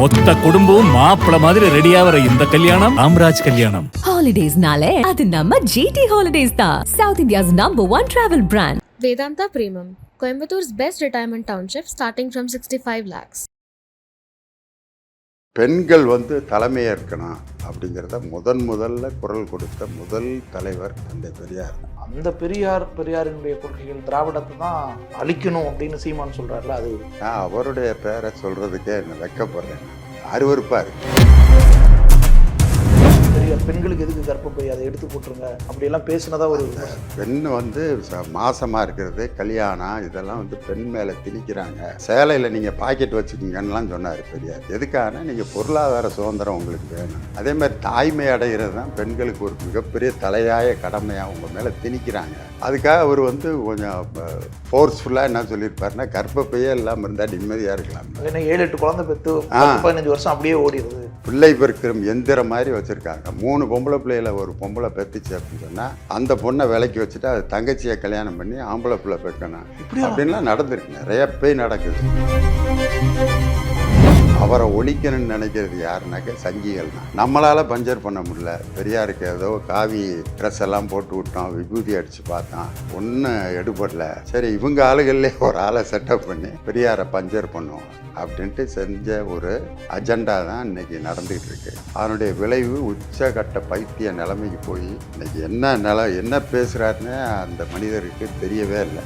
மொத்த குடும்பம் மாப்பிள மாதிரி ரெடியாகிற இந்த கல்யாணம் ராம்ராஜ் கல்யாணம். ஹாலிடேஸ்னாலே அது நம்ம ஜிடி ஹாலிடேஸ் தான். South India's number one travel brand Vedanta Premium, Coimbator's best retirement township starting from 65 lakhs. பெண்கள் வந்து தலைமையேற்கணும் அப்படிங்கிறத முதன் முதல்ல குரல் கொடுத்த முதல் தலைவர் தந்தை பெரியார். அந்த பெரியார் பெரியாரினுடைய கொள்கைகள் திராவிடத்தை தான் அழிக்கணும் அப்படின்னு சீமான் சொல்றாருல அது? நான் அவருடைய பேரை சொல்றதுக்கே என்ன வெக்கப்படுறேன். அருவருப்பா இருக்கு. பெரியார் பெண்களுக்கு எதுக்கு கர்ப்பப்பை அதை எடுத்து போட்டுருங்க? அப்படியெல்லாம் பேசுனதா ஒரு. பெண் வந்து ச- மாசமா இருக்கிறது கல்யாணம் இதெல்லாம் வந்து பெண் மேல திணிக்கிறாங்க. சேலையில நீங்க பாக்கெட் வச்சுக்கோங்கன்னுலாம் சொன்னாரு பெரியார். எதுக்கான நீங்க பொருளாதார சுதந்திரம் உங்களுக்கு வேணும். அதே மாதிரி தாய்மை அடைகிறது தான் பெண்களுக்கு ஒரு மிகப்பெரிய தலையாய கடமையா உங்க மேல திணிக்கிறாங்க. அதுக்காக அவர் வந்து கொஞ்சம் ஃபோர்ஸ்ஃபுல்லாக என்ன சொல்லியிருப்பாருன்னா கர்ப்பப்பையே இல்லாமல் இருந்தால் நிம்மதியாக இருக்கலாம். ஏன்னா ஏழு எட்டு குழந்தை பெற்று பதினஞ்சு வருஷம் அப்படியே ஓடிடுது. பிள்ளை பெருக்கிற எந்திரம் மாதிரி வச்சுருக்காங்க. மூணு பொம்பளை பிள்ளையில ஒரு பொம்பளை பெற்றுச்சு அப்படின்னு சொன்னால் அந்த பொண்ணை விலைக்கு வச்சுட்டு அது தங்கச்சியை கல்யாணம் பண்ணி ஆம்பளை பிள்ளை பெக்கணும். இப்படியா? அப்படின்லாம் நடந்திருக்கு. நிறைய பேய் நடக்குது. அவரை ஒழிக்கணும்னு நினைக்கிறது யாருனாக்க சங்கிகள் தான் நம்மளால் பஞ்சர் பண்ண முடியல. பெரியாருக்கு ஏதோ காவி ட்ரெஸ் எல்லாம் போட்டு விட்டோம் விபூதி அடித்து பார்த்தோம் ஒன்றும் எடுபடல. சரி இவங்க ஆளுகள்லேயே ஒரு ஆளை செட்டப் பண்ணி பெரியாரை பஞ்சர் பண்ணுவோம் அப்படின்ட்டு செஞ்ச ஒரு அஜெண்டா தான் இன்னைக்கு நடந்துகிட்டு இருக்கு. அதனுடைய விளைவு உச்சகட்ட பைத்திய நிலைமைக்கு போய் இன்னைக்கு என்ன நில என்ன பேசுகிறாருன்னு அந்த மனிதருக்கு தெரியவே இல்லை.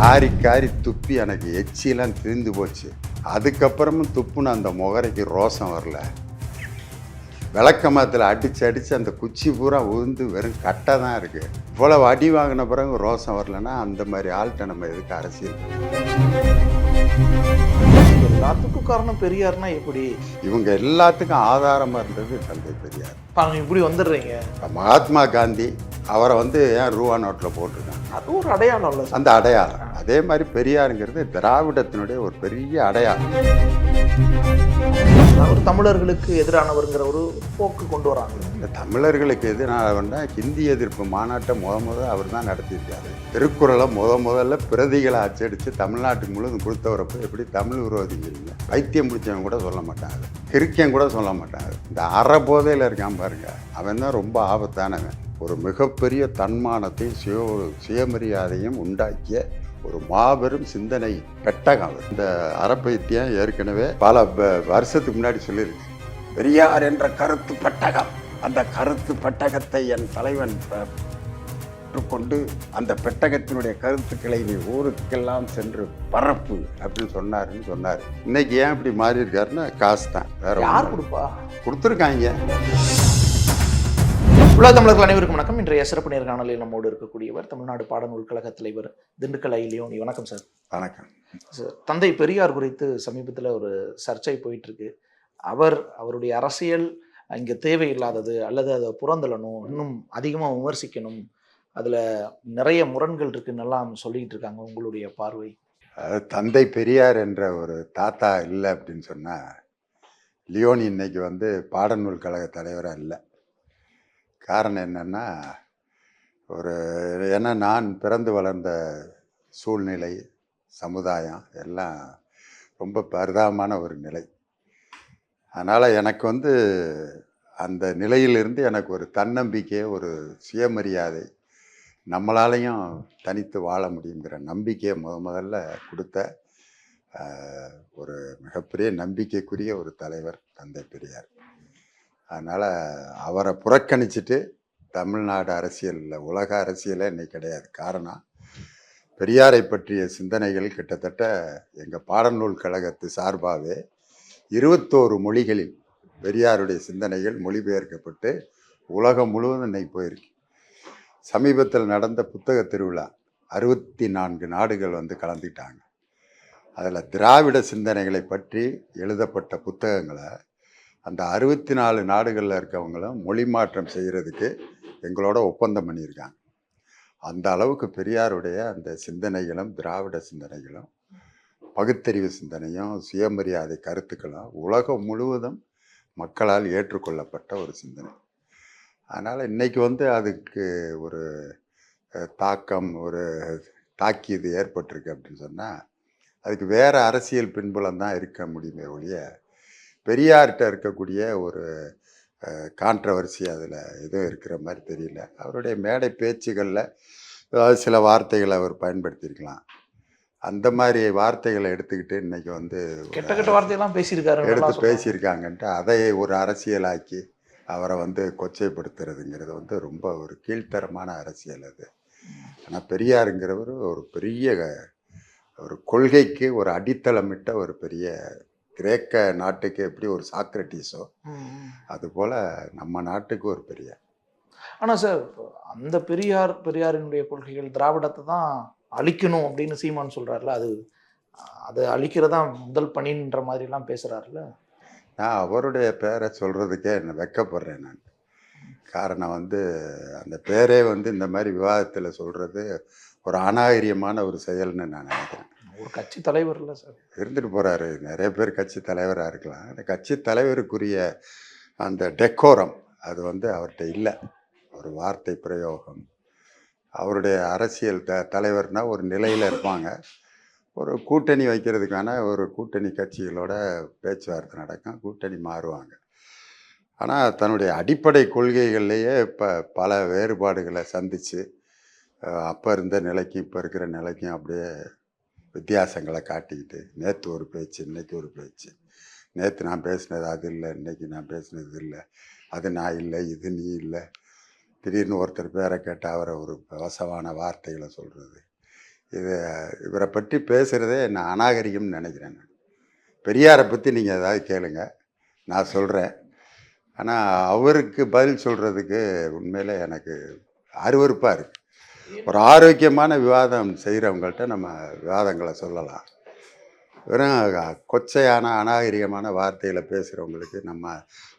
காரி காரி துப்பி எனக்கு எச்சிலாம் திரிந்து போச்சு. அதுக்கப்புறமும் துப்புன அந்த முகரைக்கு ரோசம் வரல. விளக்க மரத்தில் அடித்து அடித்து அந்த குச்சி பூரா உழுந்து வெறும் கட்டை தான் இருக்குது இவ்வளவு அடி வாங்கின பிறகு ரோசம் வரலன்னா அந்த மாதிரி ஆள்கிட்ட நம்ம எதுக்கு அரசியல் எல்லாத்துக்கும் காரணம் பெரியார்னா எப்படி? இவங்க எல்லாத்துக்கும் ஆதாரமாக இருந்தது தந்தை பெரியார். இப்படி வந்துடுறீங்க. மகாத்மா காந்தி அவரை வந்து ஏன் ரூபா நோட்டில் போட்டிருக்காங்க? அது ஒரு அடையாளம் இல்லை அந்த அடையாளம். அதே மாதிரி பெரியாருங்கிறது திராவிடத்தினுடைய ஒரு பெரிய அடையாளம். அவர் தமிழர்களுக்கு எதிரானவருங்கிற ஒரு போக்கு கொண்டு வராங்க. இந்த தமிழர்களுக்கு எதிரானவன்னா ஹிந்தி எதிர்ப்பு மாநாட்டை முத முத அவர் தான் நடத்தியிருக்காரு. திருக்குறளை முத முதல்ல பிரதிகளை அச்சடித்து தமிழ்நாட்டுக்கு முழுவதும் கொடுத்தவரப்ப எப்படி தமிழ் விரோதிங்கிறீங்க வைத்தியம் பிடிச்சவங்க கூட சொல்ல மாட்டாங்க. கிறுக்கியம் கூட சொல்ல மாட்டாங்க. இந்த அற போதையில் இருக்கான் பாருங்க. அவன் தான் ரொம்ப ஆபத்தானவன். ஒரு மிகப்பெரிய தன்மானத்தையும் சுய சுயமரியாதையும் உண்டாக்கிய ஒரு மாபெரும் சிந்தனை பெட்டகம். இந்த அறப்பைத்தியம் ஏற்கனவே பல வருஷத்துக்கு முன்னாடி சொல்லியிருக்கு. பெரியார் என்ற கருத்து பெட்டகம். அந்த கருத்து பெட்டகத்தை என் தலைவன் கொண்டு அந்த பெட்டகத்தினுடைய கருத்துக்களை நீ ஊருக்கெல்லாம் சென்று பரப்பு அப்படின்னு சொன்னாருன்னு சொன்னார். இன்னைக்கு ஏன் இப்படி மாறி இருக்காருன்னா காசு தான். வேற யார். கொடுப்பா? கொடுத்துருக்காங்க. உலக தமிழர்கள் அனைவருக்கும் வணக்கம். இன்றைய சிறப்பு நேர்காணலில் நம்மோடு இருக்கக்கூடியவர் தமிழ்நாடு பாடநூல் கழக தலைவர் திண்டுக்கல் ஐ லியோனி வணக்கம் சார் வணக்கம். சார், தந்தை பெரியார் குறித்து சமீபத்தில் ஒரு சர்ச்சை போயிட்டு இருக்கு அவர் அவருடைய அரசியல் இங்கே தேவையில்லாதது அல்லது அதை புறந்தள்ளணும் இன்னும் அதிகமாக விமர்சிக்கணும் அதில் நிறைய முரண்கள் இருக்குன்னு எல்லாம் சொல்லிட்டு இருக்காங்க. உங்களுடைய பார்வை? அதாவது தந்தை பெரியார் என்ற ஒரு தாத்தா இல்லை அப்படின்னு சொன்னால் லியோனி இன்னைக்கு வந்து பாடநூல் கழக தலைவராக இல்லை. காரணம் என்னென்னா ஒரு ஏன்னா நான் பிறந்து வளர்ந்த சூழ்நிலை சமுதாயம் எல்லாம் ரொம்ப பரிதாபமான ஒரு நிலை. அதனால் எனக்கு வந்து அந்த நிலையிலிருந்து எனக்கு ஒரு தன்னம்பிக்கை ஒரு சுயமரியாதை நம்மளாலையும் தனித்து வாழ முடியுங்கிற நம்பிக்கையை முத முதல்ல கொடுத்த ஒரு மிகப்பெரிய நம்பிக்கைக்குரிய ஒரு தலைவர் தந்தை பெரியார். அதனால் அவரை புறக்கணிச்சிட்டு தமிழ்நாடு அரசியலில் உலக அரசியலே இன்னைக்கு கிடையாது. காரணம் பெரியாரை பற்றிய சிந்தனைகள் கிட்டத்தட்ட எங்கள் பாடநூல் கழகத்து சார்பாகவே இருபத்தோரு மொழிகளில் பெரியாருடைய சிந்தனைகள் மொழிபெயர்க்கப்பட்டு உலகம் முழுவதும் இன்னைக்கு போயிருக்கு. சமீபத்தில் நடந்த புத்தக திருவிழா அறுபத்தி நான்கு நாடுகள் வந்து கலந்துக்கிட்டாங்க. அதில் திராவிட சிந்தனைகளை பற்றி எழுதப்பட்ட புத்தகங்களை அந்த அறுபத்தி நாலு நாடுகளில் இருக்கவங்களும் மொழி மாற்றம் செய்கிறதுக்கு எங்களோட ஒப்பந்தம் பண்ணியிருக்காங்க. அந்த அளவுக்கு பெரியாருடைய அந்த சிந்தனைகளும் திராவிட சிந்தனைகளும் பகுத்தறிவு சிந்தனையும் சுயமரியாதை கருத்துக்களும் உலகம் முழுவதும் மக்களால் ஏற்றுக்கொள்ளப்பட்ட ஒரு சிந்தனை. அதனால் இன்றைக்கி வந்து அதுக்கு ஒரு தாக்கம் ஒரு தாக்கியது ஏற்பட்டிருக்கு அப்படின்னு சொன்னால் அதுக்கு வேறு அரசியல் பின்புலம் தான் இருக்க முடியுமே ஒழிய பெரியார்கிட்ட இருக்கக்கூடிய ஒரு கான்ட்ரவர்சி அதில் எதுவும் இருக்கிற மாதிரி தெரியல. அவருடைய மேடை பேச்சுகளில் ஏதாவது சில வார்த்தைகளை அவர் பயன்படுத்தியிருக்கலாம். அந்த மாதிரி வார்த்தைகளை எடுத்துக்கிட்டு இன்னைக்கு வந்து கெட்ட கெட்ட வார்த்தையெல்லாம் பேசியிருக்காரு. எடுத்து பேசியிருக்காங்கன்ட்டு அதை ஒரு அரசியலாக்கி அவரை வந்து கொச்சைப்படுத்துறதுங்கிறது வந்து ரொம்ப ஒரு கீழ்த்தரமான அரசியல் அது. ஆனால் பெரியாருங்கிறவர் ஒரு பெரிய ஒரு கொள்கைக்கு ஒரு அடித்தளமிட்ட ஒரு பெரிய கிரேக்க நாட்டுக்கு எப்படி ஒரு சாக்ரட்டிஸோ அதுபோல் நம்ம நாட்டுக்கு ஒரு பெரிய ஆனா சார் அந்த பெரியார் பெரியாரினுடைய கொள்கைகள் திராவிடத்தை தான் அழிக்கணும் அப்படின்னு சீமான் சொல்றாருல அது அது அழிக்கிறதா முதல் பணின்ற மாதிரி எல்லாம் பேசுறாருல. நான் அவருடைய பேரை சொல்கிறதுக்கே என்ன வெக்கப்படுறேன் நான். காரணம் வந்து அந்த பேரே வந்து இந்த மாதிரி விவாதத்தில் சொல்கிறது ஒரு அநாகரியமான ஒரு செயல்னு நான் நினைக்கிறேன். ஒரு கட்சி தலைவர் இல்லை சார். இருந்துட்டு போகிறாரு நிறைய பேர் கட்சி தலைவராக இருக்கலாம். அந்த கட்சி தலைவருக்குரிய அந்த டெக்கோரம் அது வந்து அவர்கிட்ட இல்லை. ஒரு வார்த்தை பிரயோகம். அவருடைய அரசியல் த தலைவர்னால் ஒரு நிலையில் இருப்பாங்க. ஒரு கூட்டணி வைக்கிறதுக்கான ஒரு கூட்டணி கட்சிகளோட பேச்சுவார்த்தை நடக்கும். கூட்டணி மாறுவாங்க. ஆனால் தன்னுடைய அடிப்படை கொள்கைகள்லேயே இப்போ பல வேறுபாடுகளை சந்தித்து அப்போ இருந்த நிலைக்கும் இப்போ இருக்கிற நிலைக்கும் அப்படியே வித்தியாசங்களை காட்டிக்கிட்டு நேற்று ஒரு பேச்சு இன்னைக்கு ஒரு பேச்சு. நேற்று நான் பேசினது அது இல்லை இன்னைக்கு நான் பேசினது இல்லை. அது நான் இல்லை இது நீ இல்லை. திடீர்னு ஒருத்தர் பேரை கேட்டால் அவரை ஒரு வசமான வார்த்தைகளை சொல்கிறது இது இவரை பற்றி பேசுகிறதே நான் அநாகரிகம்னு நினைக்கிறேன் நான். பெரியாரை பற்றி நீங்கள் ஏதாவது கேளுங்க. நான் சொல்கிறேன் ஆனால் அவருக்கு பதில் சொல்கிறதுக்கு உண்மையில் எனக்கு அருவருப்பாக இருக்குது ஒரு ஆரோக்கியமான விவாதம் செய்கிறவங்கள்ட்ட நம்ம விவாதங்களை சொல்லலாம். வெறும் கொச்சையான அநாகரிகமான வார்த்தையில் பேசுகிறவங்களுக்கு நம்ம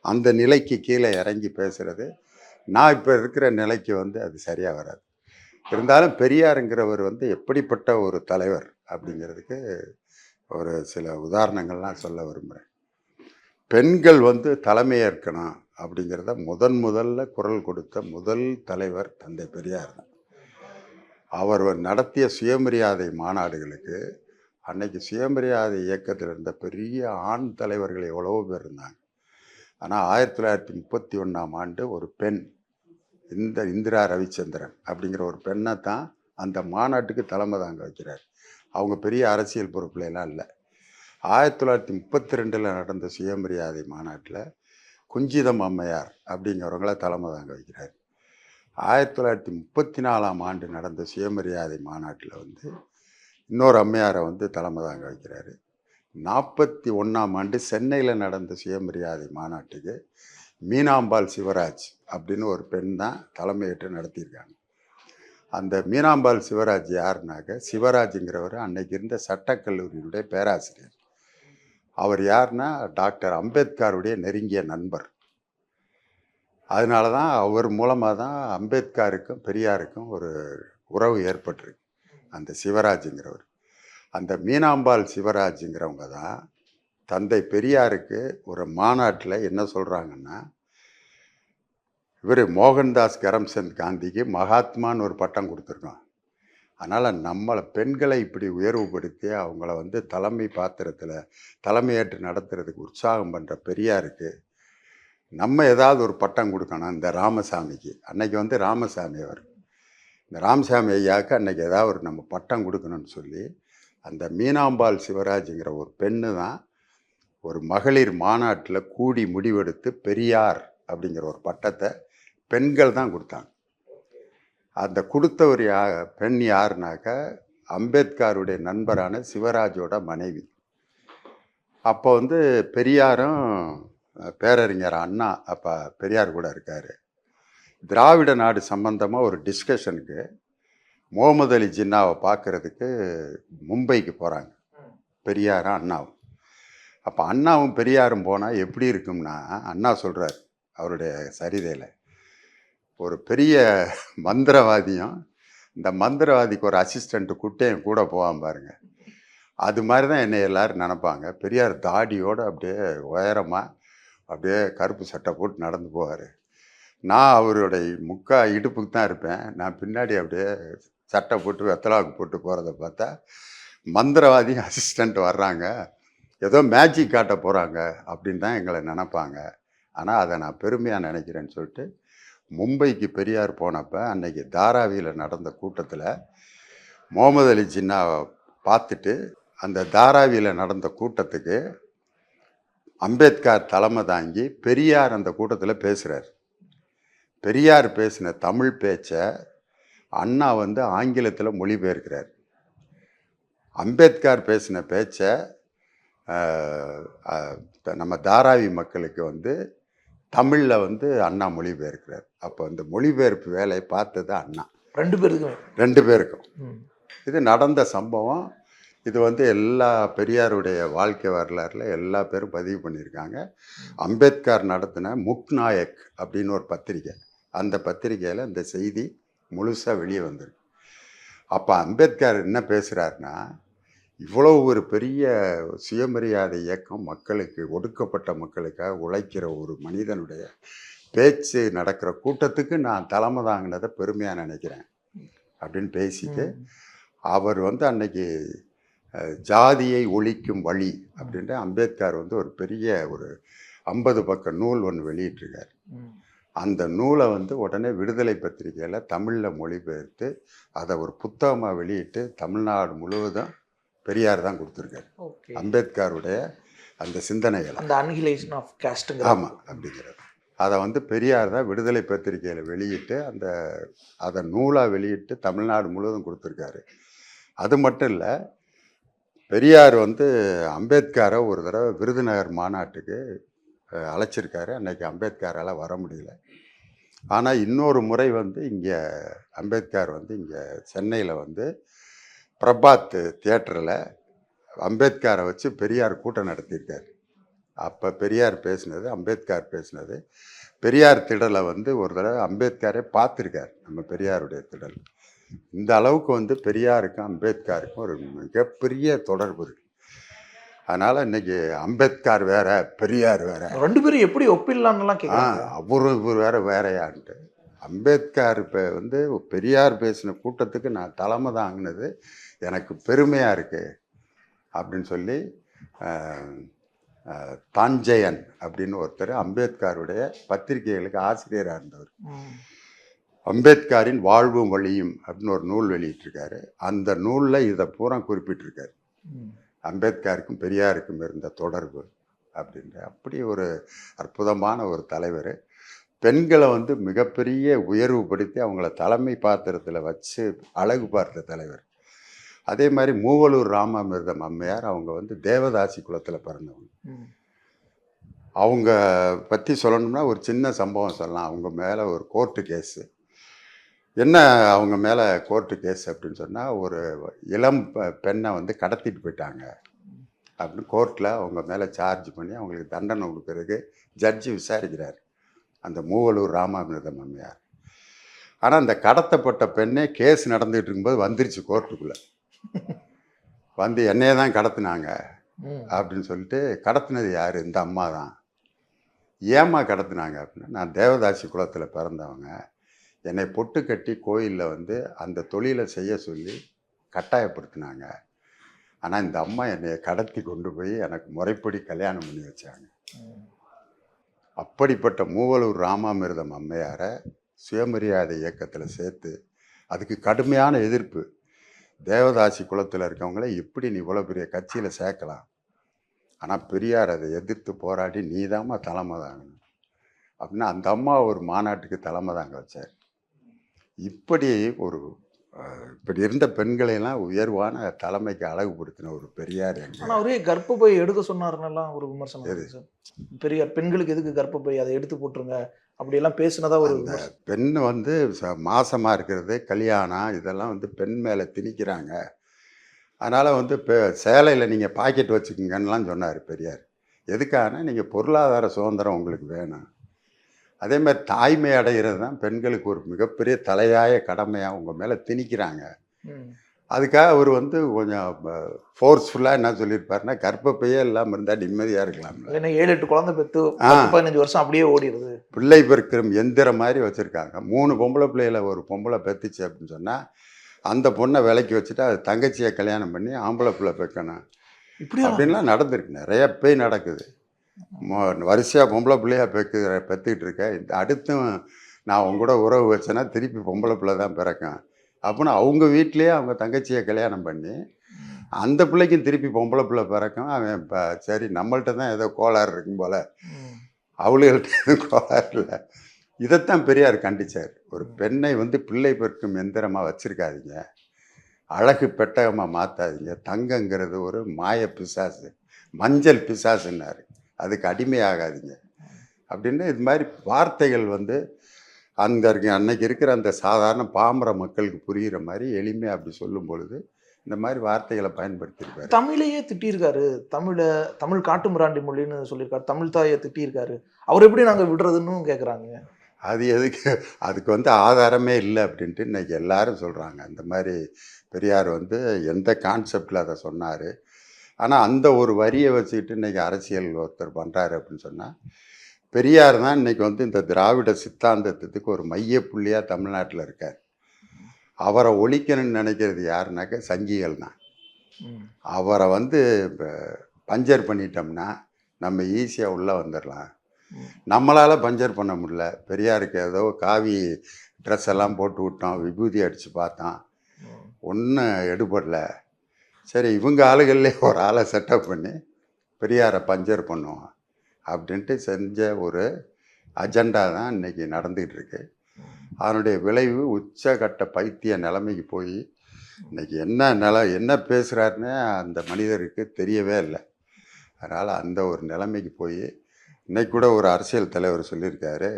அந்த நிலைக்கு கீழே இறங்கி பேசுகிறது நான் இப்போ இருக்கிற நிலைக்கு வந்து அது சரியாக வராது. இருந்தாலும் பெரியாருங்கிறவர் வந்து எப்படிப்பட்ட ஒரு தலைவர் அப்படிங்கிறதுக்கு ஒரு சில உதாரணங்கள்லாம் சொல்ல விரும்புகிறேன் பெண்கள் வந்து தலைமையேற்கணும் அப்படிங்கிறத முதன் முதல்ல குரல் கொடுத்த முதல் தலைவர் தந்தை பெரியார் தான். அவர் நடத்திய சுயமரியாதை மாநாடுகளுக்கு அன்னைக்கு சுயமரியாதை இயக்கத்தில் இருந்த பெரிய ஆண் தலைவர்கள் எவ்வளவோ பேர் இருந்தாங்க. ஆனால் ஆயிரத்தி தொள்ளாயிரத்தி முப்பத்தி ஒன்றாம் ஆண்டு ஒரு பெண் இந்த இந்திரா ரவிச்சந்திரன் அப்படிங்கிற ஒரு பெண்ணை தான் அந்த மாநாட்டுக்கு தலைமை தாங்க வைக்கிறார். அவங்க பெரிய அரசியல் பொறுப்புல எல்லாம் இல்லை. ஆயிரத்தி தொள்ளாயிரத்தி முப்பத்தி ரெண்டில் நடந்த சுயமரியாதை மாநாட்டில் குஞ்சிதம் அம்மையார் அப்படிங்கிறவங்கள தலைமை தாங்க வைக்கிறார். ஆயிரத்தி தொள்ளாயிரத்தி முப்பத்தி நாலாம் ஆண்டு நடந்த சுயமரியாதை மாநாட்டில் வந்து இன்னொரு அம்மையாரை வந்து தலைமை தாங்க வைக்கிறாரு. நாற்பத்தி ஒன்றாம் ஆண்டு சென்னையில் நடந்த சுயமரியாதை மாநாட்டுக்கு மீனாம்பாள் சிவராஜ் அப்படின்னு ஒரு பெண் தான் தலைமையேற்று நடத்தியிருக்காங்க. அந்த மீனாம்பாள் சிவராஜ் யாருனாக்க சிவராஜுங்கிறவர் அன்னைக்கு இருந்த சட்டக்கல்லூரியினுடைய பேராசிரியர். அவர் யாருன்னா டாக்டர் அம்பேத்கருடைய நெருங்கிய நண்பர். அதனால தான் அவர் மூலமாக தான் அம்பேத்கருக்கும் பெரியாருக்கும் ஒரு உறவு ஏற்பட்டிருக்கு. அந்த சிவராஜுங்கிறவர். அந்த மீனாம்பாள் சிவராஜுங்கிறவங்க தான் தந்தை பெரியாருக்கு ஒரு மாநாட்டில் என்ன சொல்கிறாங்கன்னா இவர் மோகன்தாஸ் கரம்சந்த் காந்திக்கு மகாத்மான்னு ஒரு பட்டம் கொடுத்துருக்கோம் அதனால் நம்மளை பெண்களை இப்படி உயர்வுபடுத்தி அவங்கள வந்து தலைமை பாத்திரத்தில் தலைமையேற்று நடத்துறதுக்கு உற்சாகம் பண்ணுற பெரியாருக்கு நம்ம ஏதாவது ஒரு பட்டம் கொடுக்கணும் இந்த ராமசாமிக்கு. அன்னைக்கு வந்து ராமசாமி அவர். இந்த ராமசாமி ஐயாவுக்கு அன்னைக்கு ஏதாவது ஒரு நம்ம பட்டம் கொடுக்கணும்னு சொல்லி அந்த மீனாம்பாள் சிவராஜுங்கிற ஒரு பெண்ணு தான் ஒரு மகளிர் மாநாட்டில் கூடி முடிவெடுத்து பெரியார் அப்படிங்கிற ஒரு பட்டத்தை பெண்கள் தான் கொடுத்தாங்க. அந்த கொடுத்தவர் யா பெண் யாருனாக்க அம்பேத்கருடைய நண்பரான சிவராஜோட மனைவி. அப்போ வந்து பெரியாரும் பேரறிஞர் அண்ணா அப்போ பெரியார் கூட இருக்கார். திராவிட நாடு சம்பந்தமாக ஒரு டிஸ்கஷனுக்கு முகமது அலி ஜின்னாவை பார்க்கறதுக்கு மும்பைக்கு போகிறாங்க பெரியாரும் அண்ணாவும். அப்போ அண்ணாவும் பெரியாரும் போனால் எப்படி இருக்கும்னா அண்ணா சொல்கிறார் அவருடைய சரிதையில் ஒரு பெரிய மந்திரவாதியும் இந்த மந்திரவாதிக்கு ஒரு அசிஸ்டண்ட்டு குட்டையும் கூட போவான் பாருங்கள் அது மாதிரி தான் என்னை எல்லோரும் நினப்பாங்க. பெரியார் தாடியோடு அப்படியே உயரமாக அப்படியே கருப்பு சட்டை போட்டு நடந்து போவார். நான் அவருடைய முக்கா இடுப்புக்கு தான் இருப்பேன். நான் பின்னாடி அப்படியே சட்டை போட்டு வெத்தலாவுக்கு போட்டு போகிறத பார்த்தா மந்திரவாதி அசிஸ்டண்ட் வர்றாங்க. ஏதோ மேஜிக் காட்ட போகிறாங்க அப்படின்னு தான் எங்களை நினப்பாங்க. ஆனால் அதை நான் பெருமையாக நினைக்கிறேன்னு சொல்லிட்டு மும்பைக்கு பெரியார் போனப்போ அன்னைக்கு தாராவியில் நடந்த கூட்டத்தில் முகமது அலி ஜின்னாவை பார்த்துட்டு அந்த தாராவியில் நடந்த கூட்டத்துக்கு அம்பேத்கர் தலைமை தாங்கி பெரியார் அந்த கூட்டத்தில் பேசுகிறார் பெரியார் பேசின தமிழ் பேச்சை அண்ணா வந்து ஆங்கிலத்தில் மொழிபெயர்க்கிறார். அம்பேத்கர் பேசின பேச்சை நம்ம தாராவி மக்களுக்கு வந்து தமிழில் வந்து அண்ணா மொழிபெயர்க்கிறார். அப்போ அந்த மொழிபெயர்ப்பு வேலையை பார்த்தது அண்ணா. ரெண்டு பேருக்குமே. ரெண்டு பேருக்கும். இது நடந்த சம்பவம். இது வந்து எல்லா பெரியாருடைய வாழ்க்கை வரலாறுல எல்லா பேரும் பதிவு பண்ணியிருக்காங்க. அம்பேத்கர் நடத்தின முக்நாயக் அப்படின்னு ஒரு பத்திரிக்கை அந்த பத்திரிக்கையில் இந்த செய்தி முழுசாக வெளியே வந்திருக்கு. அப்போ அம்பேத்கர் என்ன பேசுகிறாருன்னா இவ்வளோ ஒரு பெரிய சுயமரியாதை இயக்கம் மக்களுக்கு ஒடுக்கப்பட்ட மக்களுக்காக உழைக்கிற ஒரு மனிதனுடைய பேச்சு நடக்கிற கூட்டத்துக்கு நான் தலைமை தாங்கினதை பெருமையாக நினைக்கிறேன். அப்படின்னு பேசிட்டு. அவர் வந்து அன்னைக்கு ஜாதியை ஒழிக்கும் வழி அப்படின்ட்டு அம்பேத்கர் வந்து ஒரு பெரிய ஒரு ஐம்பது பக்க நூல் ஒன்று வெளியிட்டிருக்கார். அந்த நூலை வந்து உடனே விடுதலை பத்திரிகையில் தமிழில் மொழிபெயர்த்து அதை ஒரு புத்தகமாக வெளியிட்டு தமிழ்நாடு முழுவதும் பெரியார் தான் கொடுத்துருக்காரு. அம்பேத்கருடைய அந்த சிந்தனைகளை. அந்த அன்ஹிலேஷன் ஆஃப் காஸ்ட்டுங்கிற ஆமாம் அப்படிங்கிறது. அதை வந்து பெரியார் தான் விடுதலை பத்திரிகையில் வெளியிட்டு அந்த அதை நூலாக வெளியிட்டு தமிழ்நாடு முழுவதும் கொடுத்துருக்காரு. அது மட்டும் இல்லை பெரியார் வந்து அம்பேத்கரை ஒரு தடவை விருதுநகர் மாநாட்டுக்கு அழைச்சிருக்காரு. அன்னைக்கு அம்பேத்கரால் வர முடியல. ஆனால் இன்னொரு முறை வந்து இங்கே அம்பேத்கர் வந்து இங்கே சென்னையில் வந்து பிரபாத் தியேட்டரில் அம்பேத்கரை வச்சு பெரியார் கூட்டம் நடத்தியிருக்கார். அப்போ பெரியார் பேசினது அம்பேத்கர் பேசினது. பெரியார் திடலை வந்து ஒரு தடவை அம்பேத்கரே பார்த்துருக்கார். நம்ம பெரியாருடைய திடல். இந்த அளவுக்கு வந்து பெரியாருக்கும் அம்பேத்கருக்கும் ஒரு மிகப்பெரிய தொடர்பு இருக்கு. அதனால் இன்னைக்கு அம்பேத்கர் வேற பெரியார் வேற. ரெண்டு பேரும் எப்படி கேட்குறாங்க அவரு இவர் வேற வேறையான்ட்டு. அம்பேத்கர் இப்போ வந்து பெரியார் பேசின கூட்டத்துக்கு நான் தலைமை தாங்கினது எனக்கு பெருமையாக இருக்கு அப்படின்னு சொல்லி தாஞ்சயன் அப்படின்னு ஒருத்தர் அம்பேத்கருடைய பத்திரிகைகளுக்கு ஆசிரியராக இருந்தவர். அம்பேத்கரின் வாழ்வும் வழியும் அப்படின்னு ஒரு நூல் வெளியிட்டிருக்காரு. அந்த நூலில் இதை பூரா குறிப்பிட்டிருக்காரு. அம்பேத்கருக்கும் பெரியாருக்கும் இருந்த தொடர்பு அப்படின்ற அப்படி ஒரு அற்புதமான ஒரு தலைவர். பெண்களை வந்து மிகப்பெரிய உயர்வுபடுத்தி அவங்கள தலைமை பாத்திரத்தில் வச்சு அழகு பார்த்த தலைவர். அதே மாதிரி மூவலூர் ராமாமிர்தம் அம்மையார் அவங்க வந்து தேவதாசி குலத்தில் பிறந்தவங்க. அவங்க பற்றி சொல்லணும்னா ஒரு சின்ன சம்பவம் சொல்லலாம். அவங்க மேலே ஒரு கோர்ட்டு கேஸு. என்ன அவங்க மேலே கோர்ட்டு கேஸ் அப்படின்னு சொன்னால் ஒரு இளம் பெண்ணை வந்து கடத்திட்டு போயிட்டாங்க. அப்படின்னு கோர்ட்டில் அவங்க மேலே சார்ஜ் பண்ணி அவங்களுக்கு தண்டனை கொடுக்கறதுக்கு ஜட்ஜி விசாரிக்கிறார். அந்த மூவலூர் ராமாமிர்தம் அம்மையார் ஆனால் அந்த கடத்தப்பட்ட பெண்ணே கேஸ் நடந்துகிட்டு இருக்கும்போது வந்துருச்சு கோர்ட்டுக்குள்ளே வந்து என்னையே தான் கடத்துனாங்க. அப்படின்னு சொல்லிட்டு கடத்தினது யார்? இந்த அம்மா தான். ஏம்மா கடத்தினாங்க அப்படின்னா நான் தேவதாசி குலத்தில் பிறந்தவங்க. என்னை பொட்டு கட்டி கோயிலில் வந்து அந்த தொழிலை செய்ய சொல்லி கட்டாயப்படுத்தினாங்க. ஆனால் இந்த அம்மா என்னை கடத்தி கொண்டு போய் எனக்கு முறைப்படி கல்யாணம் பண்ணி வச்சாங்க. அப்படிப்பட்ட மூவலூர் ராமாமிர்தம் அம்மையாரை சுயமரியாதை இயக்கத்தில் சேர்த்து அதுக்கு கடுமையான எதிர்ப்பு. தேவதாசி குலத்தில் இருக்கவங்கள எப்படி நீ இவ்வளோ பெரிய கட்சியில் சேர்க்கலாம். ஆனால் பெரியார் அதை எதிர்த்து போராடி நீதாம்மா தலைமை தாங்கணும். அப்படின்னா அந்த அம்மா ஒரு மாநாட்டுக்கு தலைமை தாங்க வச்சார். இப்படி ஒரு இப்படி இருந்த பெண்களையெல்லாம் உயர்வான தலைமைக்கு அழகுபடுத்தின ஒரு பெரியார் எங்க ஆனா அவரே கர்ப்பப்பை எடுக்க சொன்னாருன்னெல்லாம் ஒரு விமர்சனம். பெரியார் பெண்களுக்கு எதுக்கு கர்ப்பப்பை? அதை எடுத்து போட்டுருங்க. அப்படி எல்லாம் பேசுனதா ஒரு. பெண் வந்து ச- மாசமா இருக்கிறது கல்யாணம் இதெல்லாம் வந்து பெண் மேலே திணிக்கிறாங்க. அதனால் வந்து இப்போ சேலையில் நீங்கள் பாக்கெட் வச்சுக்கோங்கன்னுலாம் சொன்னார் பெரியார். எதுக்காகனா நீங்கள் பொருளாதார சுதந்திரம் உங்களுக்கு வேணும். அதே மாதிரி தாய்மை அடைகிறது தான் பெண்களுக்கு ஒரு மிகப்பெரிய தலையாய கடமையாக உங்கள் மேலே திணிக்கிறாங்க. அதுக்காக அவர் வந்து கொஞ்சம் ஃபோர்ஸ்ஃபுல்லாக என்ன சொல்லியிருப்பாருன்னா கர்ப்பப்பையே இல்லாமல் இருந்தால் நிம்மதியாக இருக்கலாம்ல. இல்லைன்னா ஏழு எட்டு குழந்தை. பத்து, பதினஞ்சு வருஷம் அப்படியே ஓடிடுது. பிள்ளை பெருக்கிற எந்திரம் மாதிரி வச்சுருக்காங்க. மூணு பொம்பளை பிள்ளையில ஒரு பொம்பளை பெத்துச்சு அப்படின்னு சொன்னால் அந்த பொண்ணை விலைக்கு வச்சுட்டு அது தங்கச்சியை கல்யாணம் பண்ணி ஆம்பளை பிள்ளை பெக்கணும். இப்படியா? அப்படின்லாம் நடந்திருக்கு. நிறைய பேய் நடக்குது. வரிசையாக பொம்பளை பிள்ளையா பெக்கு பெற்றுக்கிட்டு இருக்கேன் இந்த அடுத்தும் நான் உங்க கூட உறவு வச்சேன்னா திருப்பி பொம்பளை பிள்ளை தான் பிறக்கும். அப்படின்னு அவங்க வீட்லேயே அவங்க தங்கச்சியை கல்யாணம் பண்ணி அந்த பிள்ளைக்கும் திருப்பி பொம்பளை பிள்ளை பிறக்கும். அவன் இப்போ சரி நம்மள்ட்ட தான் ஏதோ கோளாறு இருக்கும் போல. ம். அவளுகள்ட்ட எதுவும் கோளாறு இல்லை. இதைத்தான் பெரியார் கண்டிச்சார். ஒரு பெண்ணை வந்து பிள்ளை பெருக்கும் எந்திரமாக வச்சுருக்காதீங்க. அழகு பெட்டகமாக மாற்றாதீங்க தங்கங்கிறது ஒரு மாய பிசாசு. மஞ்சள் பிசாசுன்னாரு. அதுக்கு அடிமையாகாதீங்க. அப்படின்னு இது மாதிரி வார்த்தைகள் வந்து அந்த அன்னைக்கு இருக்கிற அந்த சாதாரண பாமர மக்களுக்கு புரிகிற மாதிரி எளிமையாக அப்படி சொல்லும் பொழுது இந்த மாதிரி வார்த்தைகளை பயன்படுத்தியிருக்காரு. தமிழையே திட்டியிருக்காரு. தமிழை தமிழ் காட்டு மிராண்டி மொழின்னு சொல்லியிருக்காரு. தமிழ் தாயை திட்டியிருக்காரு. அவர் எப்படி நாங்க விடுறதுன்னு கேக்குறாங்க. அது எதுக்கு? அதுக்கு வந்து ஆதாரமே இல்லை அப்படின்ட்டு இன்னைக்கு எல்லாரும் சொல்கிறாங்க இந்த மாதிரி பெரியார் வந்து எந்த கான்செப்டில் அதை சொன்னார்? ஆனால் அந்த ஒரு வரியை வச்சுக்கிட்டு இன்னைக்கு அரசியல் ஒருத்தர் பண்ணுறாரு அப்படின்னு சொன்னால் பெரியார் தான் இன்னைக்கு வந்து இந்த திராவிட சித்தாந்தத்துக்கு ஒரு மைய புள்ளியாக தமிழ்நாட்டில் இருக்கார் அவரை ஒழிக்கணும்னு நினைக்கிறது யாருனாக்க சங்கிகள் தான். அவரை வந்து இப்போ பஞ்சர் பண்ணிட்டோம்னா நம்ம ஈஸியாக உள்ளே வந்துடலாம். நம்மளால் பஞ்சர் பண்ண முடியல பெரியாருக்கு ஏதோ காவி ட்ரெஸ் எல்லாம் போட்டு விட்டோம் விபூதி அடித்து பார்த்தோம். ஒன்றும் எடுபடல சரி இவங்க ஆளுகள்லே ஒரு ஆளை செட்டப் பண்ணி. பெரியாரை பஞ்சர் பண்ணுவோம் அப்படின்ட்டு செஞ்ச ஒரு அஜெண்டா தான் இன்னைக்கு நடந்துகிட்டு இருக்கு. அதனுடைய விளைவு உச்சகட்ட பைத்திய நிலைமைக்கு போய் இன்னைக்கு என்ன நில என்ன பேசுகிறாருன்னு அந்த மனிதருக்கு தெரியவே இல்லை. அதனால் அந்த ஒரு நிலைமைக்கு போய் இன்னைக்கு கூட ஒரு அரசியல் தலைவர் சொல்லியிருக்காரு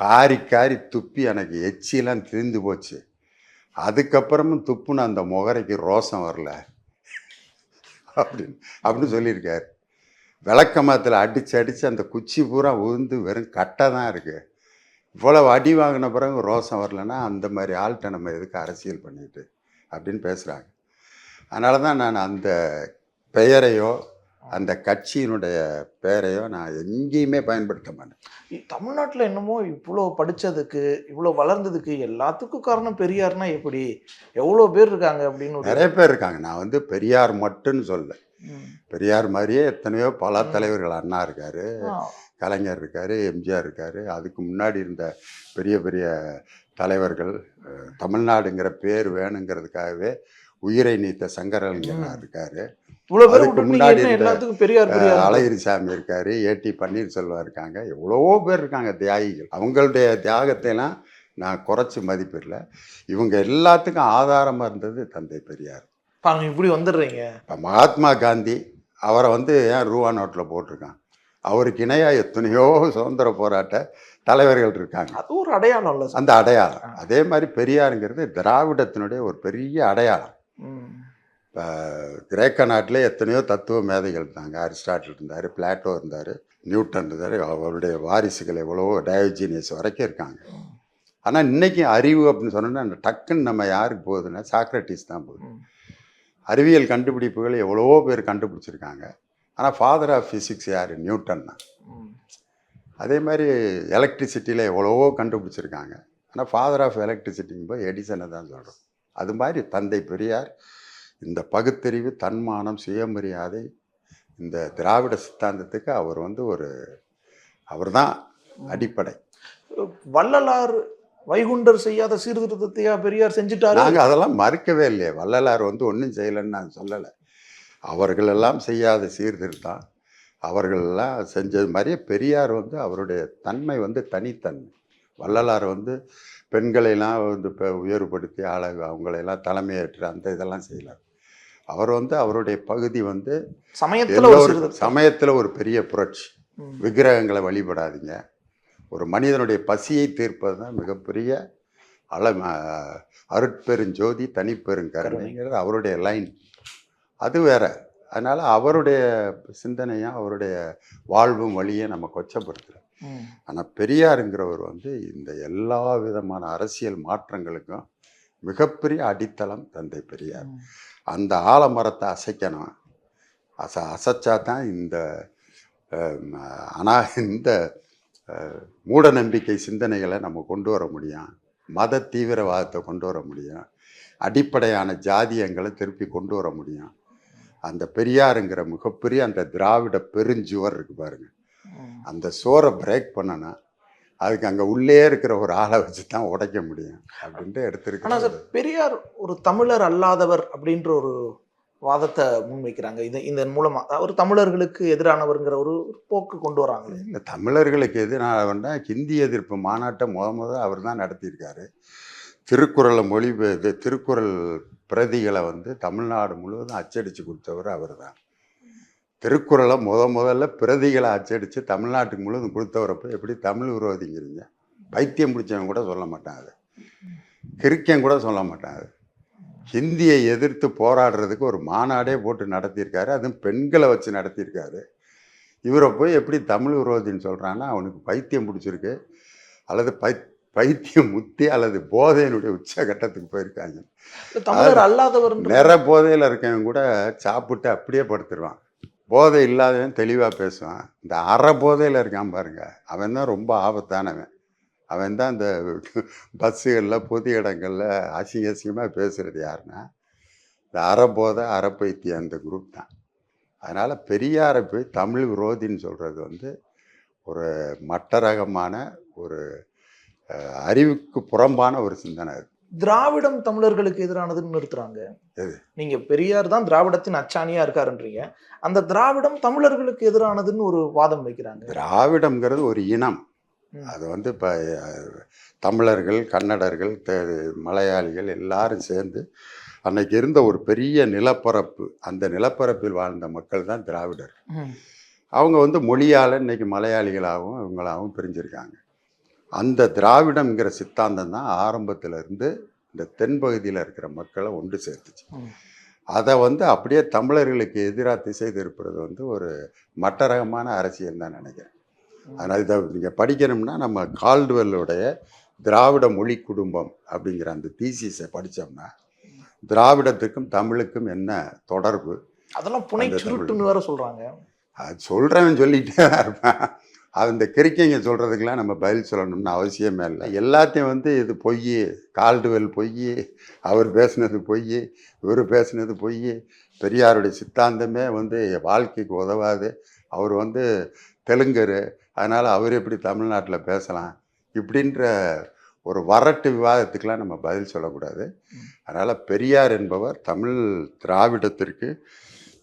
காரி காரி துப்பி எனக்கு எச்சிலாம் திரிந்து போச்சு. அதுக்கப்புறமும் துப்புன அந்த முகரைக்கு ரோசம் வரல. அப்படின்னு அப்படின்னு சொல்லியிருக்காரு. விளக்கமாத்தில் அடித்து அடித்து அந்த குச்சி பூரா உழுந்து வெறும் கட்டை தான் இருக்குது இவ்வளோ அடி வாங்கின பிறகு ரோசம் வரலன்னா அந்த மாதிரி ஆள்கிட்ட நம்ம எதுக்கு அரசியல் பண்ணிட்டு அப்படின்னு பேசுகிறாங்க அதனால தான் நான் அந்த பெயரையோ அந்த கட்சியினுடைய பெயரையோ நான் எங்கேயுமே பயன்படுத்த மாட்டேன். தமிழ்நாட்டுல என்னமோ இவ்வளோ படிச்சதுக்கு இவ்வளோ வளர்ந்ததுக்கு எல்லாத்துக்கும் காரணம் பெரியார்னா எப்படி? எவ்வளோ பேர் இருக்காங்க அப்படின்னு நிறைய பேர் இருக்காங்க. நான் வந்து பெரியார் மட்டுன்னு சொல்ல. பெரியார் மாதிரியே எத்தனையோ பல தலைவர்கள் அண்ணா இருக்காரு கலைஞர் இருக்காரு எம்ஜிஆர் இருக்காரு. அதுக்கு முன்னாடி இருந்த பெரிய பெரிய தலைவர்கள் தமிழ்நாடுங்கிற பேர் வேணுங்கிறதுக்காகவே உயிரை நீத்த சங்கரலிங்கனார் இருக்காரு. இவ்வளோ பேர் முன்னாடி எல்லாத்துக்கும் பெரியார் அஹ், பெரியார் அழகிரிசாமி இருக்காரு ஏடி பன்னீர்செல்வம் இருக்காங்க எவ்வளவோ பேர் இருக்காங்க தியாகிகள். அவங்களுடைய தியாகத்தை எல்லாம் நான் குறைச்சி மதிப்பிடல. இவங்க எல்லாத்துக்கும் ஆதாரமாக இருந்தது தந்தை பெரியார். பாருங்க இப்படி வந்துடுறீங்க. இப்போ மகாத்மா காந்தி அவரை வந்து ஏன் ரூபா நோட்டில் போட்டிருக்கான்? அவருக்கு இணையாக எத்தனையோ சுதந்திர போராட்ட தலைவர்கள் இருக்காங்க. அது ஒரு அடையாளம் இல்ல அந்த அடையாளம். அதே மாதிரி பெரியாருங்கிறது திராவிடத்தினுடைய ஒரு பெரிய அடையாளம். கிரேக்க நாட்டிலே எத்தனையோ தத்துவ மேதைகள் இருந்தாங்க. அரிஸ்டாட்டில் இருந்தார் பிளாட்டோ இருந்தார் நியூட்டன் இருந்தார் அவருடைய வாரிசுகள் எவ்வளவோ டயோஜீனியஸ் வரைக்கும் இருக்காங்க. ஆனால் இன்னைக்கு அறிவு அப்படின்னு சொன்னோன்னா டக்குன்னு நம்ம யாருக்கு போகுதுன்னா சாக்ரட்டிஸ் தான் போகுது. அறிவியல் கண்டுபிடிப்புகள் எவ்வளவோ பேர் கண்டுபிடிச்சிருக்காங்க. ஆனால் ஃபாதர் ஆஃப் ஃபிசிக்ஸ் யார்? நியூட்டன் தான். அதே மாதிரி எலக்ட்ரிசிட்டியில் எவ்வளவோ கண்டுபிடிச்சிருக்காங்க. ஆனால் ஃபாதர் ஆஃப் எலக்ட்ரிசிட்டிங்கும் போது எடிசனை தான் சொல்கிறோம் அது மாதிரி தந்தை பெரியார் இந்த பகுத்தறிவு தன்மானம் சுயமரியாதை இந்த திராவிட சித்தாந்தத்துக்கு அவர் வந்து ஒரு அவர் தான் அடிப்படை. வள்ளலார் வைகுண்டர் செய்யாத சீர்திருத்தத்தையா பெரியார் செஞ்சுட்டாரு? நாங்கள் அதெல்லாம் மறுக்கவே இல்லையே. வள்ளலார் வந்து ஒன்றும் செய்யலைன்னு நான் சொல்லலை. அவர்களெல்லாம் செய்யாத சீர்திருத்தம். அவர்களெல்லாம் செஞ்சது மாதிரியே பெரியார் வந்து அவருடைய தன்மை வந்து தனித்தன்மை. வள்ளலார் வந்து பெண்களையெல்லாம் வந்து இப்போ உயர்வுபடுத்தி அழகு அவங்களையெல்லாம் தலைமையேற்று அந்த இதெல்லாம் செய்யலார் அவர் வந்து அவருடைய பகுதி வந்து சமயத்துல ஒரு சமயத்தில் ஒரு பெரிய புரட்சி. விக்கிரகங்களை வழிபடாதீங்க. ஒரு மனிதனுடைய பசியை தீர்ப்பது தான் மிகப்பெரிய அள அருட்பெருஞ்சோதி தனிப்பெருங்கருணைங்கிறது அவருடைய லைன் அது வேற. அதனால் அவருடைய சிந்தனையும் அவருடைய வாழ்வும் வழியை நம்ம கொச்சப்படுத்துகிறோம். ஆனால் பெரியாருங்கிறவர் வந்து இந்த எல்லா விதமான அரசியல் மாற்றங்களுக்கும் மிகப்பெரிய அடித்தளம் தந்தை பெரியார். அந்த ஆலமரத்தை அசைக்கணும். அச அசைச்சா தான் இந்த அனா இந்த மூட நம்பிக்கை சிந்தனைகளை நம்ம கொண்டு வர முடியும். மத தீவிரவாதத்தை கொண்டு வர முடியும். அடிப்படையான ஜாதியங்களை திருப்பி கொண்டு வர முடியும். அந்த பெரியாருங்கிற மிகப்பெரிய அந்த திராவிட பெருஞ்சுவர் இருக்கு பாருங்க. அந்த சோரை பிரேக் பண்ணனா அதுக்கு அங்கே உள்ளே இருக்கிற ஒரு ஆளை வச்சு தான் உடைக்க முடியும் அப்படின்ட்டு ஆனா எடுத்திருக்காங்க சார் பெரியார் ஒரு தமிழர் அல்லாதவர் அப்படின்ற ஒரு வாதத்தை முன்வைக்கிறாங்க. இது இதன் மூலமா அவர் தமிழர்களுக்கு எதிரானவர்ங்கிற ஒரு போக்கு கொண்டு வராங்களே இல்லை தமிழர்களுக்கு எதிராக ஹிந்தி எதிர்ப்பு மாநாட்டை முத முத அவர் தான் நடத்தியிருக்காரு. திருக்குறளை மொழி திருக்குறள் பிரதிகளை வந்து தமிழ்நாடு முழுவதும் அச்சடித்து கொடுத்தவர் அவர் தான். திருக்குறளை முத முதல்ல பிரதிகளை அச்சடித்து தமிழ்நாட்டுக்கு முழுவதும் கொடுத்தவரப்ப எப்படி தமிழ் விரோதிங்கிறீங்க பைத்தியம் பிடிச்சவன் கூட சொல்ல மாட்டான் அது. கிறுக்கன் கூட சொல்ல மாட்டான் அது. ஹிந்தியை எதிர்த்து போராடுறதுக்கு ஒரு மாநாடே போட்டு நடத்தியிருக்காரு. அதுவும் பெண்களை வச்சு நடத்தியிருக்காரு. இவரை போய் எப்படி தமிழ் விரோதின்னு சொல்கிறான்னா அவனுக்கு பைத்தியம் பிடிச்சிருக்கு. அல்லது பை பைத்தியம் முத்தி அல்லது போதையினுடைய உச்சகட்டத்துக்கு போயிருக்காங்க. இல்ல தமிழர் அல்லாதவர் நிற போதையில் இருக்கவன் கூட சாப்பிட்டு அப்படியே படுத்துருவான். போதை இல்லாதவன் தெளிவாக பேசுவான். இந்த அரை போதையில் இருக்கான் பாருங்க. அவன் தான் ரொம்ப ஆபத்தானவன். அவன் தான் இந்த பஸ்ஸுகளில் பொது இடங்களில் அசிங்க அசிங்கமாக பேசுகிறது யாருன்னா இந்த அறபோதை அறப்பைத்திய அந்த குரூப் தான். அதனால் பெரியாரை போய் தமிழ் விரோதின்னு சொல்கிறது வந்து ஒரு மட்டரகமான ஒரு அறிவுக்கு புறம்பான ஒரு சிந்தனை அது. திராவிடம் தமிழர்களுக்கு எதிரானதுன்னு நிறுத்துறாங்க? நீங்க பெரியார் தான் திராவிடத்தின் அச்சாணியா இருக்காருன்றீங்க அந்த திராவிடம் தமிழர்களுக்கு எதிரானதுன்னு ஒரு வாதம் வைக்கிறாங்க திராவிடம்ங்கிறது ஒரு இனம். அது வந்து இப்போ தமிழர்கள் கன்னடர்கள் மலையாளிகள் எல்லாரும் சேர்ந்து அன்னைக்கு இருந்த ஒரு பெரிய நிலப்பரப்பு அந்த நிலப்பரப்பில் வாழ்ந்த மக்கள் தான் திராவிடர். அவங்க வந்து மொழியால் இன்னைக்கு மலையாளிகளாகவும் இவங்களாகவும் பிரிஞ்சிருக்காங்க அந்த திராவிடம்ங்கிற சித்தாந்தம் தான் ஆரம்பத்துல இருந்து இந்த தென்பகுதியில் இருக்கிற மக்களை ஒன்று சேர்த்துச்சு. அதை வந்து அப்படியே தமிழர்களுக்கு எதிராக திசை திருப்புறது வந்து ஒரு மட்டரகமான அரசியல் தான் நினைக்கிறேன். அதனால் இதை நீங்கள் படிக்கணும்னா நம்ம கால்டுவெல்லுடைய திராவிட மொழி குடும்பம் அப்படிங்கிற அந்த தீசிஸை படித்தோம்னா திராவிடத்துக்கும் தமிழுக்கும் என்ன தொடர்பு? அதெல்லாம் புனை. சுருட்டுன்னு வேற சொல்றாங்க. அது சொல்கிறவன் சொல்லிகிட்டே தான் இருப்பான். அந்த கிரிக்கைங்க கிறுக்கைங்க சொல்கிறதுக்கெல்லாம் நம்ம பதில் சொல்லணும்னு அவசியமே இல்லை. எல்லாத்தையும் வந்து இது பொய் கால்டுவெல் பொய் அவர் பேசுனது பொய் இவர் பேசினது பொய் பெரியாருடைய சித்தாந்தமே வந்து வாழ்க்கைக்கு உதவாது. அவர் வந்து தெலுங்கர் அதனால் அவர் எப்படி தமிழ்நாட்டில் பேசலாம் இப்படின்ற ஒரு வரட்டு விவாதத்துக்கெலாம் நம்ம பதில் சொல்லக்கூடாது. அதனால் பெரியார் என்பவர் தமிழ் திராவிடத்திற்கு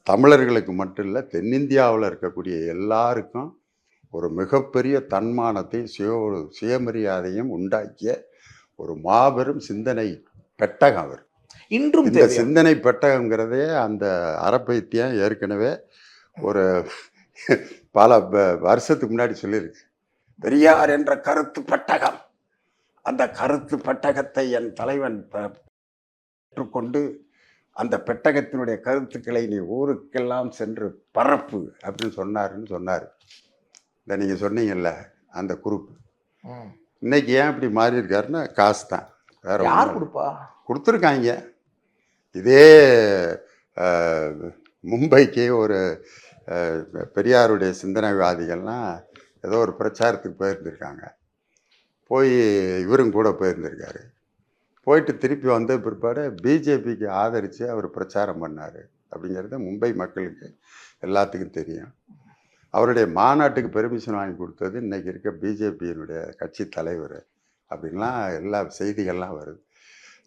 தமிழர்களுக்கு மட்டும் இல்லை தென்னிந்தியாவில் இருக்கக்கூடிய எல்லாருக்கும் ஒரு மிகப்பெரிய தன்மானத்தையும் சுய சுயமரியாதையும் உண்டாக்கிய ஒரு மாபெரும் சிந்தனை பெட்டகம் அவர். இன்றும் இந்த சிந்தனை பெட்டகங்கிறதே அந்த அறப்பைத்தியம் ஏற்கனவே ஒரு பல வருஷத்துக்கு முன்னாடி சொல்லியிருக்கு. பெரியார் என்ற கருத்து பெட்டகம். அந்த கருத்து பெட்டகத்தை என் தலைவன் பெற்றுக்கொண்டு அந்த பெட்டகத்தினுடைய கருத்துக்களை நீ ஊருக்கெல்லாம் சென்று பரப்பு அப்படின்னு சொன்னாருன்னு சொன்னார். இந்த நீங்கள் சொன்னீங்கல்ல அந்த குரூப். இன்னைக்கு ஏன் இப்படி மாறி இருக்காருன்னா காசு தான். வேற யார். கொடுப்பா? கொடுத்துருக்காங்க. இதே மும்பைக்கு ஒரு பெரியாருடைய சிந்தனைவாதிகள்லாம் ஏதோ ஒரு பிரச்சாரத்துக்கு போயிருந்திருக்காங்க. போய் இவரும் கூட போயிருந்திருக்காரு. போயிட்டு திருப்பி வந்த பிற்பாடு பிஜேபிக்கு ஆதரித்து அவர் பிரச்சாரம் பண்ணார். அப்படிங்கிறது மும்பை மக்களுக்கு எல்லாத்துக்கும் தெரியும். அவருடைய மாநாட்டுக்கு பெர்மிஷன் வாங்கி கொடுத்தது இன்றைக்கி இருக்க பிஜேபியினுடைய கட்சி தலைவர் அப்படின்லாம் எல்லா செய்திகள்லாம் வருது.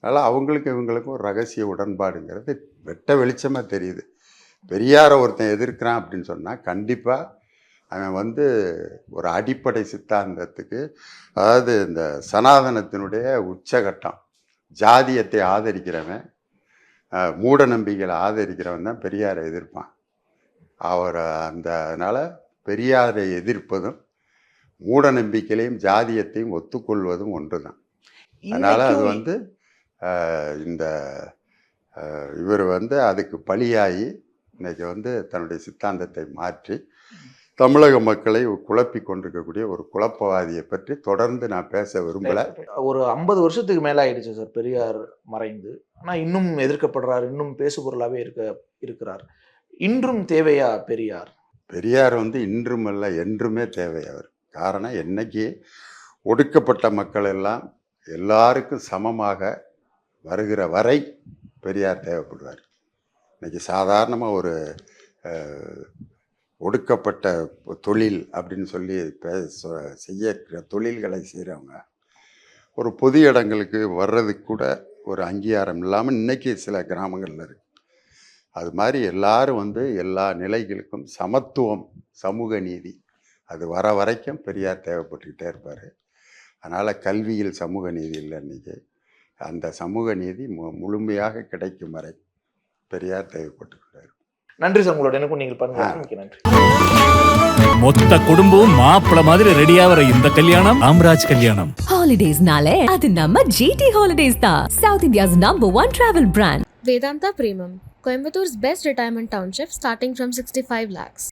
அதனால் அவங்களுக்கு இவங்களுக்கும் ரகசிய உடன்பாடுங்கிறது வெட்ட வெளிச்சமாக தெரியுது. பெரியாரை ஒருத்தன் எதிர்க்கிறான் அப்படின்னு சொன்னால் கண்டிப்பாக அவன் வந்து ஒரு அடிப்படை சித்தாந்தத்துக்கு அதாவது இந்த சனாதனத்தினுடைய உச்சகட்டம் ஜாதியத்தை ஆதரிக்கிறவன் மூட நம்பிக்கைகளை ஆதரிக்கிறவன் தான் பெரியாரை எதிர்ப்பான். அவர் அந்த அதனால் பெரியாரை எதிர்ப்பதும் மூட நம்பிக்கையிலையும் ஜாதியத்தையும் ஒத்துக்கொள்வதும் ஒன்று தான் அதனால் அது வந்து இந்த இவர் வந்து அதுக்கு பலியாகி இன்னைக்கு வந்து தன்னுடைய சித்தாந்தத்தை மாற்றி தமிழக மக்களை குழப்பி கொண்டிருக்கக்கூடிய ஒரு குழப்பவாதியை பற்றி தொடர்ந்து நான் பேச விரும்பலை. ஒரு ஐம்பது வருஷத்துக்கு மேல ஆயிடுச்சு சார் பெரியார் மறைந்து. ஆனா இன்னும் எதிர்க்கப்படுறார் இன்னும் பேசுபொருளாவே இருக்க இருக்கிறார். இன்றும் தேவையா பெரியார்? பெரியார் வந்து இன்றும் அல்ல என்றுமே தேவை அவர். காரணம் என்னைக்கு ஒடுக்கப்பட்ட மக்கள் எல்லாம் எல்லாருக்கும் சமமாக வருகிற வரை பெரியார் தேவைப்படுவார். இன்றைக்கி சாதாரணமாக ஒரு ஒடுக்கப்பட்ட தொழில் அப்படின்னு சொல்லி பே- சொ- செய்ய தொழில்களை செய்கிறவங்க ஒரு பொது இடங்களுக்கு வர்றதுக்கு கூட ஒரு அங்கீகாரம் இல்லாமல் இன்றைக்கி சில கிராமங்களில் இருக்குது அது மாதிரி எல்லாரும் வந்து எல்லா நிலைகளுக்கும் சமத்துவம் சமூக நீதி அது வர வரைக்கும் பெரியார் தேவைப்பட்டுக்கிட்டே இருப்பார். அதனால் கல்வியில் சமூக நீதி இல்லை இன்னைக்கு. அந்த சமூக நீதி மு முழுமையாக கிடைக்கும் வரை பெரியார் தேவைப்பட்டுக்கிட்டார். நன்றி சார் உங்களோட எனக்கும் நீங்கள் மிக்க நன்றி. மொத்த குடும்பம் மாப்பிள மாதிரி ரெடியாகிற இந்த கல்யாணம் ராம்ராஜ் கல்யாணம். ஹாலிடேஸ்னாலே அது நம்ம ஜிடி ஹாலிடேஸ் தான். South India's number one travel brand Vedanta Premium, Coimbator's best retirement township starting from 65 lakhs.